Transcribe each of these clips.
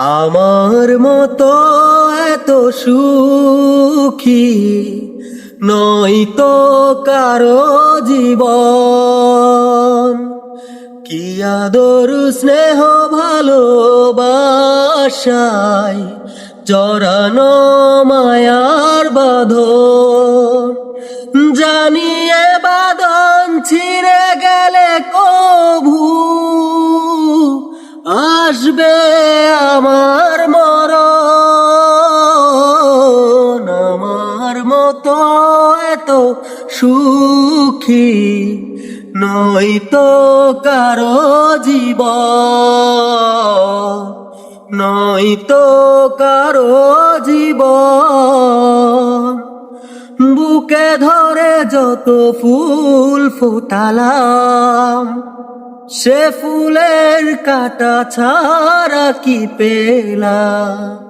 আমার মতো এত সুখী নয় তো কারও জীবন। কি আদর, স্নেহ, ভালোবাসায় জরানো মায়ার বাঁধন। জানিয়ে এত সুখী নই তো কারও জীব নই তো কারও জীব। বুকে ধরে যত ফুল ফুটালাম, সে ফুলের কাটা ছাড়া কি পেলাম?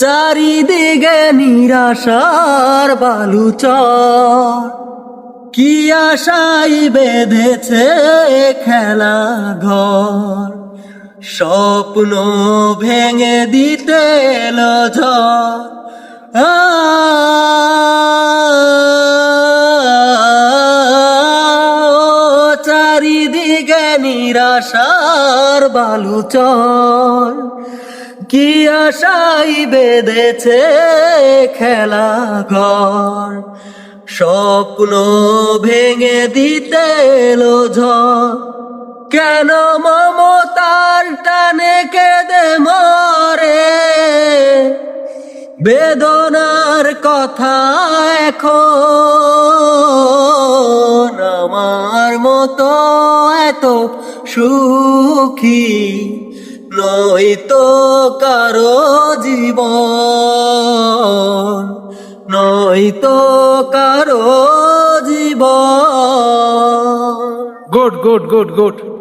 চারিদিকে নিরাশার বালুচর। কি আশাই বেঁধেছে খেলা ঘর। স্বপ্ন ভেঙে দিতে এলো চারিদিকে নিরাশার বালুচর। কি আশাই বেঁধেছে খেলা ঘর? স্বপ্ন ভেঙে দিতে এলো ঝড়। কেন মমতার টানে কেঁদে মরে? বেদনার কথা এখন আমার মতো এত সুখী নই তো কারও জীবন নই তো কারও জীবন। Good good good good.